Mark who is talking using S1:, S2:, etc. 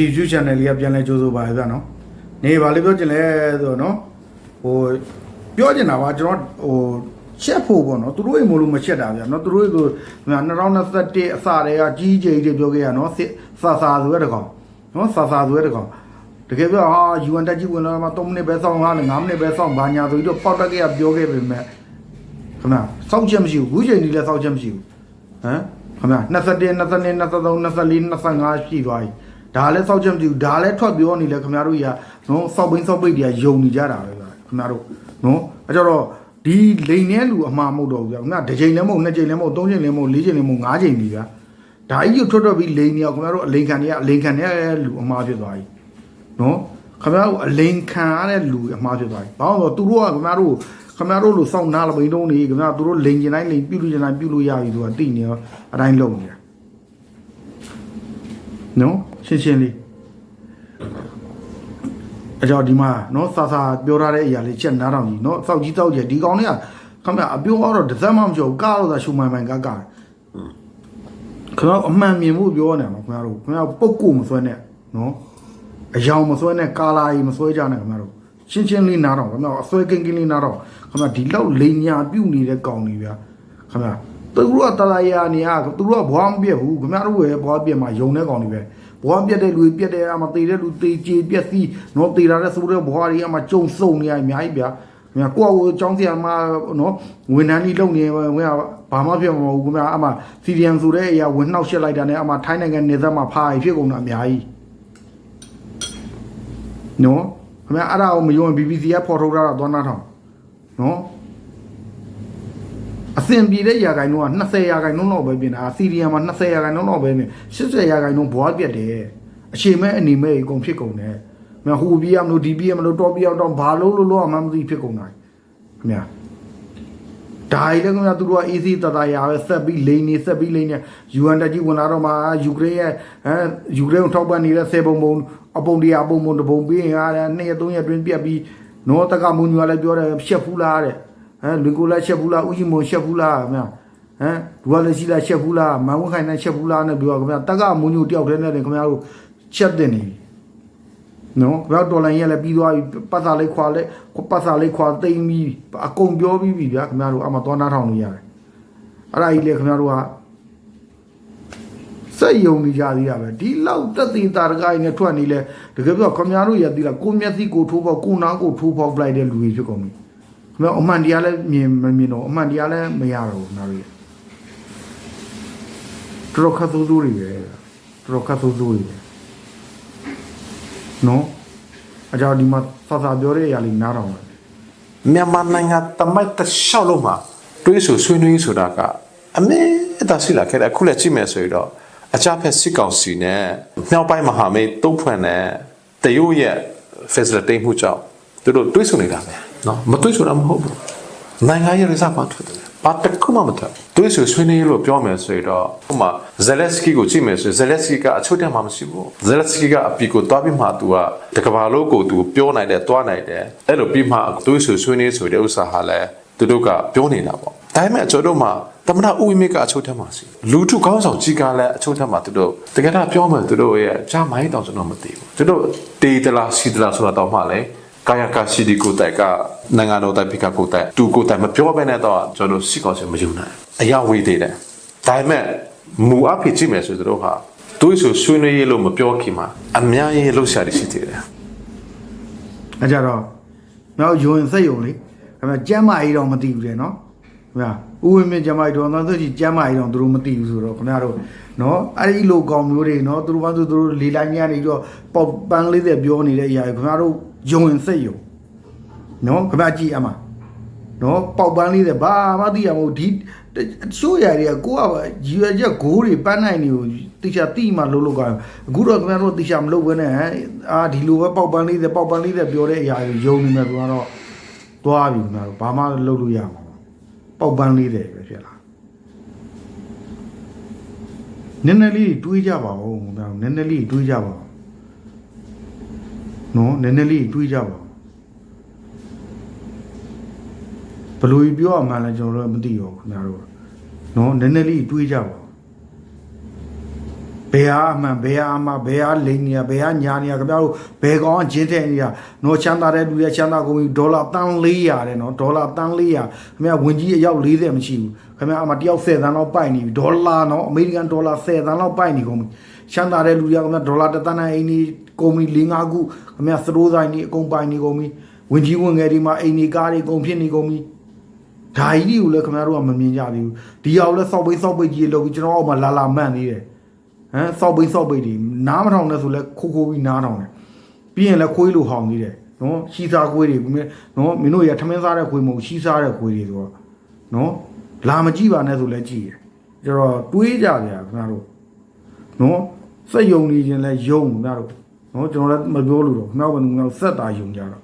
S1: ဒီ YouTube channel လေးကပြန်လဲကြိုးဆိုပါရဗျာနော်နေပါလေပြောချင်လဲဆိုတော့နော်ဟိုပြောချင်တာကကျွန်တော်ဟိုချက်ဖို့ပေါ့နော်သူတို့အိမ်မလို့မချက်တာဗျာနော်သူတို့ဆို2021အစတည်းကကြီးကြီးတွေပြောခဲ့ရနော်စစ်ဆာဆာဆိုရတဲ့ကောင်နော်ဆာဆာဆိုရတဲ့ကောင်တကယ်ပြောဟာ UN တက်ကြီးဝင်လာမှ3မိနစ်ပဲစောင့်ဟာ5မိနစ်ပဲစောင့်ဘာညာဆိုပြီးတော့ပေါက်တက်ကရပြောခဲ့ပေမဲ့ခင်ဗျာစောင့်ချက်မရှိဘူးအခုချိန်ကြီးလည်းစောင့်ချက်မရှိဘူးဟမ်ခင်ဗျာ21 22 23 24 25ရှိသွားပြီ ဒါလည်းစောက်ချက်မကြည့်ဘူးဒါလည်းထွက်ပြောနေလဲခင်ဗျားတို့ကြီးကနော်စောက်ပိန်းစောက်ပိတ်တွေကယုံနေကြတာပဲဗျာခင်ဗျားတို့နော်အဲကြတော့ဒီလိန်တဲ့လူအမှားမဟုတ်တော့ဘူးဗျာခင်ဗျာတစ်ချိန်လည်းမဟုတ်နှစ်ချိန်လည်းမဟုတ်သုံးချိန်လည်းမဟုတ်လေးချိန်လည်းမဟုတ်ငါးချိန်ပြီဗျာဒါကြီးကိုထွက်ထွက်ပြီးလိန်နေအောင်ခင်ဗျားတို့အလိန်ခံတွေကအလိန်ခံတဲ့လူအမှားဖြစ်သွားပြီနော်ခင်ဗျားတို့အလိန်ခံရတဲ့လူအမှားဖြစ်သွားပြီဘာလို့လဲသူတို့ကခင်ဗျားတို့ခင်ဗျားတို့လိုစောင့်နားလပိန်တုံးနေခင်ဗျားတို့လိန်ကျင်တိုင်းလိန်ပြုတ်လို့ကျင်တိုင်းပြုတ်လို့ရပြီသူကတိနေရောအတိုင်းလုံးနေတာ နော်ရှင်းရှင်းလေးအကြောင်းဒီမှာနော်စာစာပြောထားတဲ့အရာလေးချက်နားတော်ကြီးနော်စောက်ကြီးစောက်ကြီးဒီကောင်လေးကခမအပြောတော့တစ်စက်မှမကျော်ဘူးကားတော့သာရှုံမှန်မှန်ကားကားခင်ဗျားအမှန်မြင်မှုပြောနေမှာခင်ဗျားတို့ခင်ဗျားပုတ်ကိုမစွဲနဲ့နော်အယောင်မစွဲနဲ့ကာလာကြီးမစွဲကြနဲ့ခင်ဗျားတို့ရှင်းရှင်းလေးနားတော့ခင်ဗျားအစွဲကင်းကင်းလေးနားတော့ခင်ဗျားဒီလောက်လိန်ညာပြုတ်နေတဲ့ကောင်ကြီးဗျာခင်ဗျား သူတို့ကတလာရာနေရသူတို့ကဘွားမပြက်ဘူးခင်ဗျားတို့ရဲ့ဘွားပြက်မှာယုံတဲ့ကောင်လေးပဲဘွားပြက်တဲ့လူပြက်တဲ့အမှတေတဲ့လူတေချေပြက်စီနော်တေလာတဲ့ဆိုတဲ့ဘွားတွေအမှကြုံစုံနေရအများကြီးဗျာခင်ဗျာကိုယ့်ကိုအကြောင်းစရာမနော်ဝန်ထမ်းကြီးလုပ်နေဝင်ဘာမှဖြစ်မှာမဟုတ်ဘူးခင်ဗျာအမှစီရီယန်ဆိုတဲ့အရာဝင်နှောက်ရှက်လိုက်တာနဲ့အမှထိုင်းနိုင်ငံနေသက်မှာဖားဖြစ်ကုန်တာအများကြီးနော်ခင်ဗျာအဲ့ဒါကိုမယုံ BBC ကဖော်ထုတ်တာတော့သွားနာထောင်နော် အစင်ပြေတဲ့ရာဂိုင်နှုန်းက20ရာဂိုင်နှုန်းတော့ပဲပြင်တာစီရီယံမှာ20ရာဂိုင်နှုန်းတော့ပဲပြင်80ရာဂိုင်နှုန်းဘွားပြက်တယ်အချိန်မဲ့အနေမဲ့အကုန်ဖြစ်ကုန်တယ်မဟိုပြရမလို့ဒီပြရမလို့တော့ပြအောင်တော့ဘာလို့လို့လို့အမှမသိဖြစ်ကုန်တာခင်ဗျာဒါရီလည်းခင်ဗျာသူတို့က easy တတရာပဲဆက်ပြီးလိန်နေဆက်ပြီးလိန်နေ UN တက်ကြီးဝင်လာတော့မှယူကရိန်းရဲ့အဲယူကရိန်းကိုထောက်ပံ့နေတဲ့ဆေပုံပုံအပုံတရားအပုံပုံတပုံပြီးရင်ရတယ်နှစ်ရက်သုံးရက်တွင်းပြက်ပြီးနော်တက်ကမွန်ညူကလည်းပြောတယ်ရှက်ဖူးလားတဲ့ ဟမ်လူကိုလည်းရှက်ဖူးလားဥကြီးမွန်ရှက်ဖူးလားခင်ဗျာဟမ်ဒူကလည်းရှိလားချက်ဘူးလားမန်ဝခိုင်နဲ့ချက်ဘူးလားနဲ့ပြောခင်ဗျာတက်ကမွန်ညိုတယောက်တည်းနဲ့တင်ခင်ဗျားတို့ချက်တင်နေပြီနော်ခင်ဗျားဒေါ်လာရင်းလည်းပြီးသွားပြီပတ်စာလေးခွာလဲပတ်စာလေးခွာသိမ့်ပြီးအကုန်ပြောပြီးပြီဗျာခင်ဗျားတို့အမှသွားနားထောင်လို့ရတယ်အဲ့ဒါကြီးလေခင်ဗျားတို့ကစက်ယုံနေကြသေးတာပဲဒီလောက်တက်တင်တာရကိုင်းနဲ့ထွက်နေလဲတကယ်ပြောခင်ဗျားတို့ရသေးလားကိုမျက်စိကိုထိုးပေါက်ကိုနားကိုထိုးပေါက်လိုက်တဲ့လူတွေဖြစ်ကုန်ပြီ ခင်ဗျားအမှန်တရားလည်းမြင်မမြင်တော့အမှန်တရားလည်းမရတော့ဘူးခင်ဗျားတို့ရတော်တော်ခတ်ဆိုးဆိုးတွေပဲတော်တော်ခတ်ဆိုးဆိုးတွေပဲနော်အကြောင်းဒီမှာဆာဆာပြောတဲ့အရာလေးနားထောင်ပါ
S2: မြန်မာနိုင်ငံတမိုက်တစ်လျှောက်လုံးမှာတွေးဆဆွေးနွေးဆိုတာကအမေအသာရှိလာခဲ့တဲ့အခုလည်းကြည့်မယ်ဆိုရင်တော့အကြဖက်စစ်ကောင်စီနဲ့မြောက်ပိုင်းမဟာမိတ်တုံ့ဖွင့်တဲ့တရုတ်ရဲ့ facility မှုကြောင့်သူတို့တွေးဆနေတာပဲ နော်မတွေးဆိုတာမဟုတ်ဘူးနိုင်ငံရေးရစပါထွက်တယ်ဘာတစ်ခုမှမထွက်တွေးဆိုဆွေးနွေးလို့ပြောမယ်ဆိုတော့ဥပမာဇလက်စကီကိုကြည့်မယ်ဆိုဇလက်စကီကအချို့တက်မှမရှိဘူးဇလက်စကီကအပီကိုတွားပြီးမှသူကတကဘာလို့ကိုသူပြောနိုင်တယ်တွားနိုင်တယ်အဲ့လိုပြီးမှတွေးဆိုဆွေးနွေးဆိုတဲ့ဥစ္စာဟာလည်းသူတို့ကပြောနေတာပေါ့ဒါပေမဲ့ကျွန်တော်တို့မှာတမနာဥိမေကအချုပ်ထက်မှာစီလူထုကောင်းဆောင်ကြီးကလည်းအချုပ်ထက်မှာသူတို့တကယ်တော့ပြောမယ်သူတို့ရဲ့ကြားမိုင်းတောင်ကျွန်တော်မသိဘူးသူတို့တေးတလားစီတလားဆိုတာတော့မှလည်း ကာယကရှိဒီကိုတိုက်ကနိုင်ငံတော်တိုင်ဖိကကိုတိုင်တူကိုတိုင်မပြောဘဲနဲ့တော့ကျွန်တော်စီကောင်းစမယူနိုင်အရာဝေးသေးတယ်ဒါပေမဲ့မူအဖြစ်ကြည့်မယ်ဆိုသူတို့ဟာတွေးဆိုဆွေးနွေးရေးလို့မပြောခင်မှာအများကြီးလှုပ်ရှားရရှိသေးတယ်
S1: အကြတော့နောက်ယွန်စက်ယုံလေခင်ဗျာကျမ်းမာကြီးတော့မသိဘူးတဲ့နော်ခင်ဗျာဥဝင်းမြင့်ကျမ်းမာကြီးတော့တော့သူကြီးကျမ်းမာကြီးတော့သူတို့မသိဘူးဆိုတော့ခင်ဗျာတို့နော်အဲ့ဒီလိုကောင်မျိုးတွေနော်သူတို့ဘာသူတို့လေလိုက်များနေတော့ပေါက်ပန်းလေးတဲ့ပြောနေတဲ့အရာတွေခင်ဗျာတို့ ယွန်စက်ယုံနော်ခင်ဗျာကြည့်အမနော်ပေါက်ပန်းလေးတဲ့ဘာမှသိရမဟုတ်ဒီရှိုးရတွေကကိုကရွယ်ချက်ဂိုးတွေပန်းနိုင်တွေကိုတိကျတိမှလုံးလို့ကအခုတော့ခင်ဗျားတို့တိကျမလုပ်ဘဲနဲ့အာဒီလိုပဲပေါက်ပန်းလေးတဲ့ပေါက်ပန်းလေးတဲ့ပြောတဲ့အရာကိုယုံနေမယ်ဆိုတော့သွားပြီခင်ဗျားတို့ဘာမှလုပ်လို့ရမှာမဟုတ်ပေါက်ပန်းလေးတဲ့ပဲဖြစ်လာနည်းနည်းလေးတွေးကြပါဦးခင်ဗျားတို့နည်းနည်းလေးတွေးကြပါဦး နော်နည်းနည်းလေးတွေးကြပါဦးဘယ်လိုကြီးပြောအောင်မှလည်းကျွန်တော်တို့မသိရောခင်ဗျားတို့ကနော်နည်းနည်းလေးတွေးကြပါဦးဘဘယ်ဟာအမှန်ဘယ်ဟာအမှန်ဘယ်ဟာလိန်နေရဘယ်ဟာညာနေရခင်ဗျားတို့ဘယ်ကောင်ကဂျင်းထဲနေရနော်ချမ်းသာတဲ့လူရဲ့ချမ်းသာကုန်ပြီဒေါ်လာတန်း400တဲ့နော်ဒေါ်လာတန်း400ခင်ဗျားဝင်ကြီးအယောက်40မရှိဘူးခင်ဗျားအမှတယောက်10သန်းလောက်ပိုက်နေပြီဒေါ်လာနော်အမေရိကန်ဒေါ်လာ10သန်းလောက်ပိုက်နေကုန်ပြီချမ်းသာတဲ့လူတွေကခင်ဗျားဒေါ်လာတစ်သန်းနဲ့အိမ်ကြီး ကုမ္ပဏီ၄၅ခုခင်ဗျားသရိုးဆိုင်ကြီးအကုန်ပိုင်နေကုန်ပြီဝင်ကြီးဝင်ငယ်ဒီမှာအိမ်ကြီးကားတွေအကုန်ဖြစ်နေကုန်ပြီဓာကြီးတွေကိုလည်းခင်ဗျားတို့ကမမြင်ကြသေးဘူးဒီအောင်လဲစောက်ပိတ်စောက်ပိတ်ကြီးလောက်ပြီးကျွန်တော်အောက်မှာလာလာမှန်သေးတယ်ဟမ်စောက်ပိတ်စောက်ပိတ်တွေနားမထောင်နဲ့ဆိုလဲခိုးခိုးပြီးနားထောင်တယ်ပြီးရင်လည်းခွေးလိုဟောင်သေးတယ်နော်ရှီစားခွေးတွေမင်းနော်မင်းတို့ရထမင်းစားတဲ့ခွေးမဟုတ်ရှီစားတဲ့ခွေးတွေဆိုတော့နော်လာမကြည့်ပါနဲ့ဆိုလဲကြည့်တယ်ကျတော့တွေးကြဗျာခင်ဗျားတို့နော်စက်ယုံနေခြင်းလဲယုံခင်ဗျားတို့ နော်ကျွန်တော်လည်းမပြောလို့တော့ခင်ဗျားတို့ကခင်ဗျားတို့စက်တာယုံကြတော့